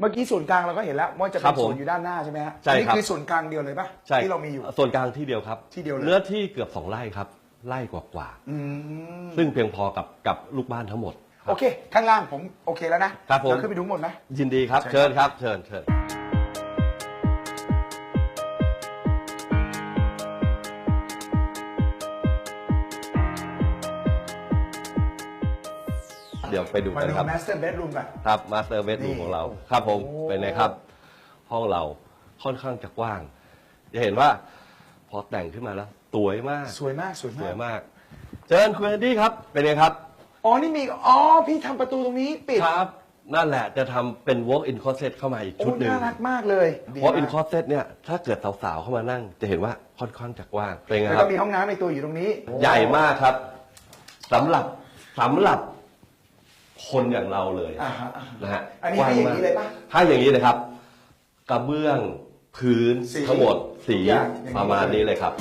เมื่อกี้ส่วนกลางเราก็เห็นแล้วว่าจะครัเป็นบผมส่วนอยู่ด้านหน้าใช่ไหมฮะใช่อันนี่ครับ คือส่วนกลางเดียวเลยปะใช่ที่เรามีอยู่ ส่วนกลางที่เดียวครับที่เดียวเลย เนื้อที่เกือบสองไร่ครับไร่กว่าอืมๆซึ่งเพียงพอกับกับลูกบ้านทั้งหมดรับ โอเค ข้างล่างผมโอเคแล้วนะครับผมเดี๋ยวขึ้นไปดูข้างบนนะยินดีครับ เชิเชิญญครับ เชิญเชิญ เดี๋ยวไปดูมากันดูครับ master bedroom กันครับมาสเตอร์เบดรูนี่มของเราครับผมโอ้เป็นไงครับ ห้องเราค่อนข้างจะกว้าง จะเห็นว่าพอแต่งขึ้นมาแล้ว สวยมากสวยมากสวยสมาวยกมากเชิญคุณแอนดี้ครับเป็นไงครับ อ๋อนี่มีอ๋อพี่ทำประตูตรงนี้ปิดครับ นั่นแหละจะทำเป็น walk in closet เข้ามาอีกโอ้ชุดหนึ่ง น่ารักมากเลยดี walk in มาก closet เนี่ยถ้าเกิดสาวๆเข้ามานั่ง จะเห็นว่าค่อนข้างจะกว้างเป็นไงแล้วครัก็บมีห้องน้ำในตัวอยู่ตรงนี้ ใหญ่มากครับสำหรับสำหรับ คนอย่างเราเลยอ่าฮะอ่าฮะนะฮะอันนี้ให้อย่างนี้เลยปะ ให้อย่างนี้เลยครับ กระเบื้องพื้นสีทั้งหมดสีทุกอย่างอย่างนี้ ประมาณนี้เลยครับ